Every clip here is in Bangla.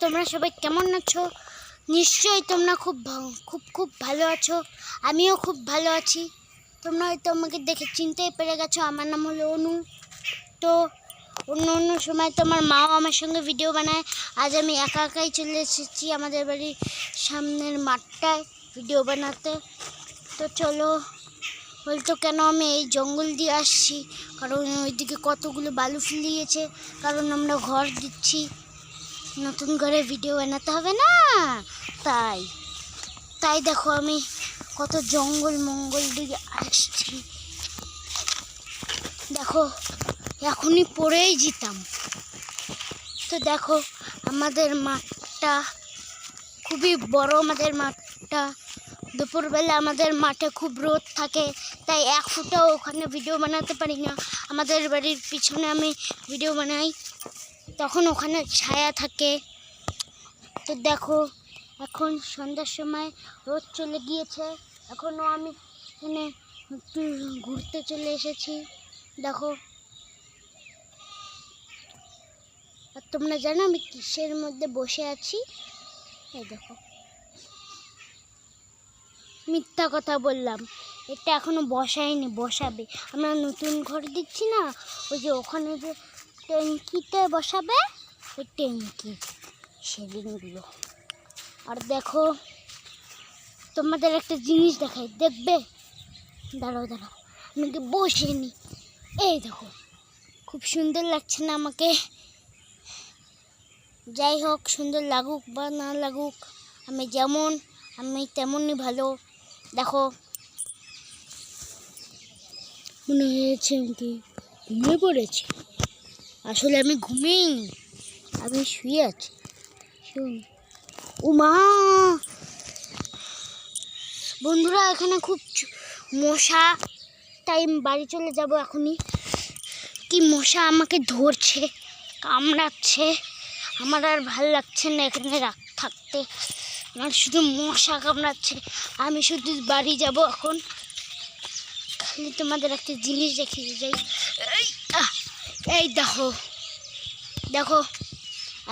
তোমরা সবাই কেমন আছো? নিশ্চয়ই তোমরা খুব খুব খুব ভালো আছো। আমিও খুব ভালো আছি। তোমরা হয়তো আমাকে দেখে চিনতেই পেরে গেছো, আমার নাম হলো অনু। তো অন্য অন্য সময় তোমার মাও আমার সঙ্গে ভিডিও বানায়। আজ আমি একা একাই চলে এসেছি আমাদের বাড়ির সামনের মাঠটায় ভিডিও বানাতে। তো চলো, বলতো কেন আমি এই জঙ্গল দিয়ে আসছি? কারণ ওইদিকে কতগুলো বালু ফেলিয়েছে, কারণ আমরা ঘর দিচ্ছি। নতুন করে ভিডিও বানাতে হবে না? তাই। তাই দেখো আমি কত জঙ্গল মঙ্গল দিকে আসছি। দেখো, এখনই পড়েই যেতাম। তো দেখো, আমাদের মাঠটা খুবই বড়, আমাদের মাঠটা দুপুরবেলা আমাদের মাঠে খুব রোদ থাকে, তাই এক ফুটাও ওখানে ভিডিও বানাতে পারি না। আমাদের বাড়ির পিছনে আমি ভিডিও বানাই। তখন ওখানে ছায়া থাকে। তো দেখো, এখন সন্ধ্যার সময় রোদ চলে গিয়েছে। এখনও আমি এখানে একটু ঘুরতে চলে এসেছি। দেখো। আর তোমরা জানো আমি কিসের মধ্যে বসে আছি? এই দেখো। মিথ্যা কথা বললাম। এটা এখনও বসায়নি, বসাবে। আমরা নতুন ঘর দিচ্ছি না? ওই যে ওখানে যে ট্যাঙ্কিতে বসাবে, ওই ট্যাঙ্কি সেদিনগুলো আর দেখো, তোমাদের একটা জিনিস দেখাই, দেখবে? দাঁড়াও দাঁড়াও আমাকে বসে নি এই দেখো, খুব সুন্দর লাগছে না আমাকে? যাই হোক, সুন্দর লাগুক বা না লাগুক, আমি যেমন, আমি তেমনই ভালো। দেখো, মনে হয়েছে কি ঘুমিয়ে পড়েছি। আসলে আমি ঘুমিয়েইনি আমি শুয়ে আছি। শুন। উমা! বন্ধুরা, এখানে খুব মশা, তাই বাড়ি চলে যাব এখনই। কি মশা আমাকে ধরছে, কামড়াচ্ছে। আমার আর ভালো লাগছে না এখানে রাখ থাকতে। আমার শুধু মশা কামড়াচ্ছে। আমি শুধু বাড়ি যাব এখন। খালি তোমাদের একটা জিনিস দেখিয়ে যাই। এই, দেখো দেখো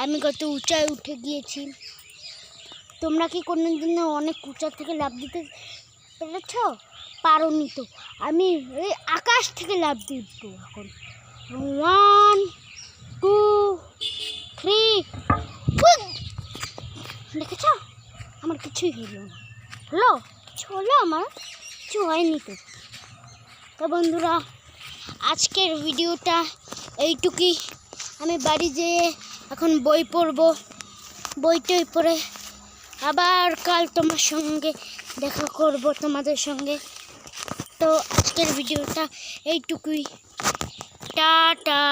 আমি কত উঁচায় উঠে গিয়েছি। তোমরা কি কোনো দিনও অনেক উঁচা থেকে লাভ দিতে পেরেছ? পারোনি তো। আমি এই আকাশ থেকে লাভ দিব এখন। ওয়ান টু থ্রি দেখেছ? আমার কিছুই হলো না। হলো? কিছু হলো? আমার কিছু হয়নি তো। তো বন্ধুরা আজকের ভিডিওটা এইটুকুই। আমি বাড়ি যেয়ে এখন বই পড়ব। বই টই পড়ে আবার কাল তোমার সঙ্গে দেখা করব তোমাদের সঙ্গে। তো আজকের ভিডিওটা এইটুকুই। টাটা।